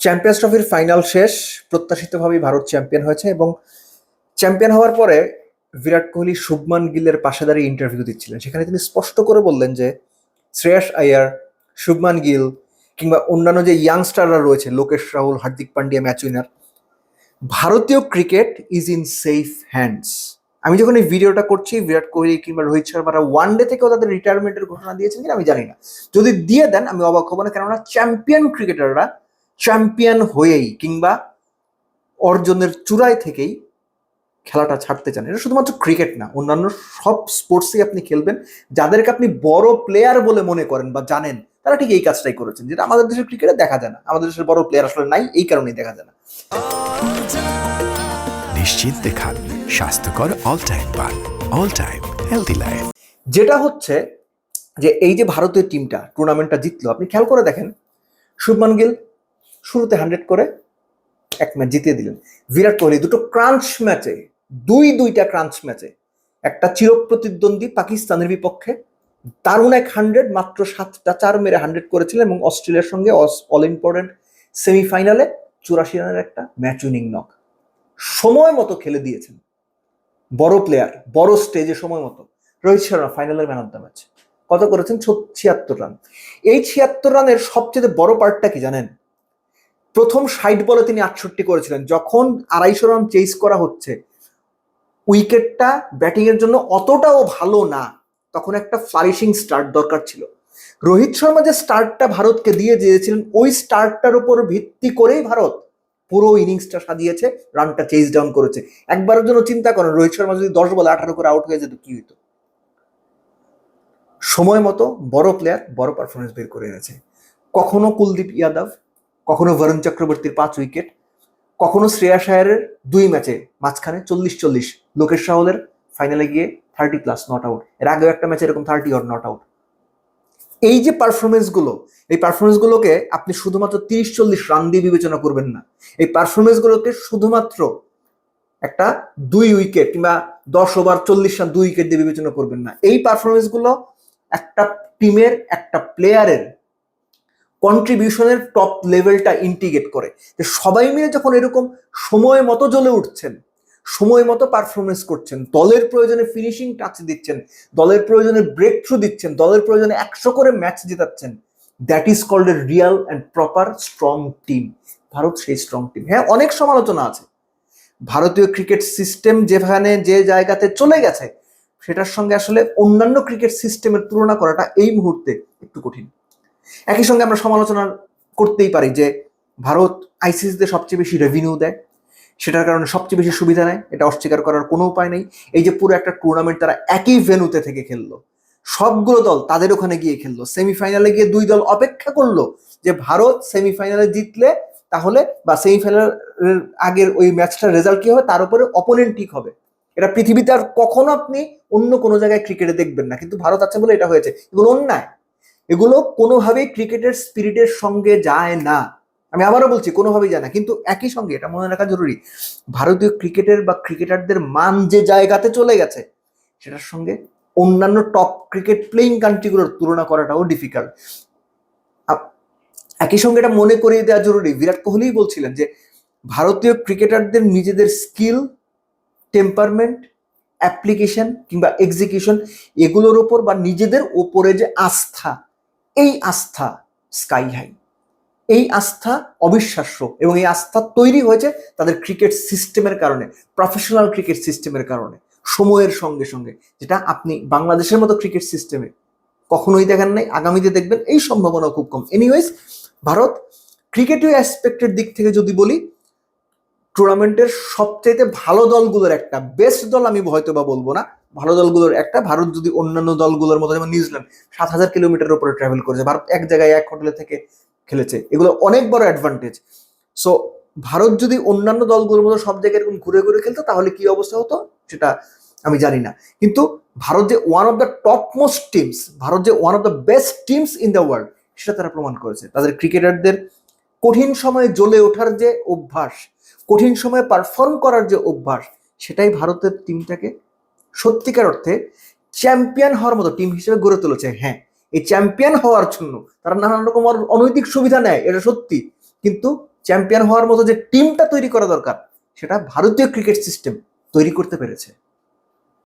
Champions ট্রফির final শেষ, প্রত্যাশিতভাবেই Bharat champion হয়েছে এবং চ্যাম্পিয়ন হওয়ার পরে বিরাট কোহলি শুভমান গিলের পাশে দাঁড়িয়ে ইন্টারভিউ দিচ্ছিলেন। সেখানে তিনি স্পষ্ট করে বললেন যে, শ্রেয়াস আয়ার, শুভমান গিল কিংবা অন্যান্য যে ইয়াংস্টাররা রয়েছে, লোকেশ রাহুল, হার্দিক পান্ডিয়া ম্যাচ উইনার ভারতীয় cricket is in safe hands আমি যখন এই ভিডিওটা করছি, বিরাট কোহলি কিংবা রোহিত শর্মারা ওয়ান ডে থেকেও তাদের রিটায়ারমেন্টের ঘোষণা দিয়েছেন কিনা আমি জানি না। যদি দিয়ে দেন, আমি অবাক হব না। কেননা চ্যাম্পিয়ন ক্রিকেটাররা চ্যাম্পিয়ন হয়েই কিংবা অর্জনের চূড়ায় থেকেই খেলাটা ছাড়তে চান। এটা শুধুমাত্র ক্রিকেট না অন্যান্য সব স্পোর্টসই আপনি খেলবেন। যাদেরকে আপনি বড় প্লেয়ার বলে মনে করেন বা জানেন তারা ঠিক এই কাজটাই করেছেন যেটা আমাদের দেশের ক্রিকেটে দেখা যায় না। আমাদের দেশের বড় প্লেয়ার আসলে নাই এই কারণেই দেখা যায় না। নিশ্চিন্তে খান স্বাস্থ্যকর অল টাইম পান অল টাইম হেলদি লাইফ যেটা হচ্ছে যে এই যে ভারতীয় টিমটা টুর্নামেন্টটা জিতলো আপনি খেয়াল করে দেখেন শুভমান গিল শুরুতে হান্ড্রেড করে এক ম্যাচ জিতিয়ে দিলেন। বিরাট কোহলি দুটো ক্রাঞ্চ ম্যাচে দুই দুইটা ক্রাঞ্চ ম্যাচে একটা চিরপ্রতিদ্বন্দ্বী পাকিস্তানের বিপক্ষে, দারুণ এক হান্ড্রেড মাত্র সাতটা, চার মেরে হান্ড্রেড করেছিলেন এবং অস্ট্রেলিয়ার সঙ্গে অল ইম্পর্টেন্ট সেমিফাইনালে চুরাশি রানের একটা ম্যাচ উইনিং নক সময় মতো খেলে দিয়েছেন। বড় প্লেয়ার বড় স্টেজে সময় মতো। রোহিত শর্মা ফাইনালের ম্যান অফ দ্য ম্যাচ কত করেছেন? ছিয়াত্তর রান। এই ছিয়াত্তর রানের সবচেয়ে বড় পার্টটা কি জানেন? প্রথম ষাট বলে তিনি আটষট্টি করেছিলেন। যখন আড়াইশো রান চেস করা হচ্ছে, উইকেটটা ব্যাটিং এর জন্য অতটাও ভালো না, তখন একটা ফ্লারিশিং স্টার্ট দরকার ছিল। রোহিত শর্মা যে স্টার্টটা ভারতকে দিয়ে দিয়েছিলেন, ওই স্টার্টটার উপর ভিত্তি করেই ভারত পুরো ইনিংসটা সাজিয়েছে রানটা চেজ ডাউন করেছে। একবারের জন্য চিন্তা করেন, রোহিত শর্মা যদি দশ বলে আঠারো করে আউট হয়ে যেত, কি হইতো? সময় মতো বড় প্লেয়ার বড় পারফরমেন্স বের করে এনেছে। কখনো কুলদীপ ইয়াদব কখনো বরুণ চক্রবর্তীর পাঁচ উইকেট কখনো শ্রেয়া শায়ারের দুই ম্যাচে মাঝখানে চল্লিশ চল্লিশ লোকেশ রাহুলের ফাইনালে গিয়ে থার্টি প্লাস নট আউট এর আগেও একটা ম্যাচে এরকম থার্টি অর নট আউট এই যে পারফরমেন্সগুলো এই পারফরমেন্সগুলোকে আপনি শুধুমাত্র তিরিশ চল্লিশ রান দিয়ে বিবেচনা করবেন না। এই পারফরমেন্সগুলোকে শুধুমাত্র একটা দুই উইকেট কিংবা দশ ওভার চল্লিশ রান দুই উইকেট দিয়ে বিবেচনা করবেন না। এই পারফরমেন্সগুলো একটা টিমের একটা প্লেয়ারের কন্ট্রিবিউশনের টপ লেভেলটা ইন্টিগ্রেট করে। যে সবাই মিলে যখন এরকম সময় মতো জ্বলে উঠছেন, সময় মতো পারফরমেন্স করছেন, দলের প্রয়োজনে ফিনিশিং টাচ দিচ্ছেন, দলের প্রয়োজনে ব্রেক থ্রু দিচ্ছেন, দলের প্রয়োজনে একশো করে match জেতাচ্ছেন that is called a real and proper strong team Bharat সেই স্ট্রং টিম হ্যাঁ অনেক সমালোচনা আছে। ভারতীয় ক্রিকেট সিস্টেম যেখানে যে জায়গাতে চলে গেছে, সেটার সঙ্গে আসলে অন্যান্য ক্রিকেট সিস্টেমের তুলনা করাটা এই মুহূর্তে একটু কঠিন। একই সঙ্গে আমরা সমালোচনা করতেই পারি যে ভারত আইসিসিতে সবচেয়ে বেশি রেভিনিউ দেয়। সেটার কারণে সবচেয়ে বেশি সুবিধা নেয়। এটা অস্বীকার করার কোনো উপায় নেই। এই যে পুরো একটা টুর্নামেন্ট তারা একই ভেনুতে থেকে খেললো। সবগুলো দল তাদের ওখানে গিয়ে খেললো। সেমিফাইনালে গিয়ে দুই দল অপেক্ষা করল যে ভারত সেমিফাইনালে জিতলে তাহলে বা সেমিফাইনালের আগের ওই ম্যাচটার রেজাল্ট কি হবে? তার উপরে অপোনেন্ট ঠিক হবে। এটা পৃথিবীতে আর কখনো আপনি অন্য কোনো জায়গায় ক্রিকেটে দেখবেন না। কিন্তু ভারত আছে বলে এটা হয়েছে। এগুলো অন্যায়। এগুলো কোনোভাবেই ক্রিকেটের স্পিরিটের সঙ্গে যায় না। আমি আবারও বলছি, কোনোভাবেই যায় না। কিন্তু একই সঙ্গে এটা মনে রাখা জরুরি, ভারতীয় ক্রিকেটের বা ক্রিকেটারদের মান যে জায়গাতে চলে গেছে, সেটার সঙ্গে অন্যান্য টপ ক্রিকেট প্লেইং কান্ট্রিগুলোর তুলনা করাটাও ডিফিকাল্ট একই সঙ্গে এটা মনে করিয়ে দেওয়া জরুরি। বিরাট কোহলিই বলছিলেন যে, ভারতীয় ক্রিকেটারদের নিজেদের স্কিল টেম্পারমেন্ট অ্যাপ্লিকেশন কিংবা এক্সিকিউশন এগুলোর ওপর বা নিজেদের ওপরে যে আস্থা এই আস্থা স্কাই হাই এই আস্থা অবিশ্বাস্য এবং এই আস্থা তৈরি হয়েছে তাদের ক্রিকেট সিস্টেমের কারণে প্রফেশনাল ক্রিকেট সিস্টেমের কারণে, সময়ের সঙ্গে সঙ্গে, যেটা আপনি বাংলাদেশের মতো ক্রিকেট সিস্টেমে কখনোই দেখেন নাই, আগামীতে দেখবেন, এই সম্ভাবনা খুব কম। এনিওয়েজ ভারত ক্রিকেটীয় অ্যাসপেক্টের দিক থেকে যদি বলি টুর্নামেন্টের সবচাইতে ভালো দলগুলোর একটা বেস্ট দল আমি হয়তো বা বলব না ভালো দলগুলোর একটা, ভারত যদি অন্যান্য দলগুলোর মতো, যেমন নিউজিল্যান্ড, সাত হাজার কিলোমিটার উপরে ট্রাভেল করেছে, ভারত এক জায়গায় এক হোটেলে থেকে খেলেছে। এগুলো অনেক বড় অ্যাডভান্টেজ সো ভারত যদি অন্যান্য দলগুলোর মতো সব জায়গায় এরকম ঘুরে ঘুরে খেলতো, তাহলে কি অবস্থা হতো? সেটা আমি জানি না। কিন্তু ভারত যে one of the top most teams Bharat যে one of the best teams in the world সেটা তারা প্রমাণ করেছে। তাদের ক্রিকেটারদের কঠিন সময়ে জ্বলে ওঠার যে অভ্যাস, কঠিন সময়ে পারফর্ম করার যে অভ্যাস, সেটাই ভারতের টিমটাকে সত্যিকার অর্থে চ্যাম্পিয়ন হওয়ার মতো টিম হিসেবে গড়ে তুলেছে। হ্যাঁ এই চ্যাম্পিয়ন হওয়ার জন্য তারা নানান রকম অনৈতিক সুবিধা নেয়, এটা সত্যি। কিন্তু চ্যাম্পিয়ন হওয়ার মতো যে টিমটা তৈরি করা দরকার, সেটা ভারতীয় ক্রিকেট সিস্টেম তৈরি করতে পেরেছে।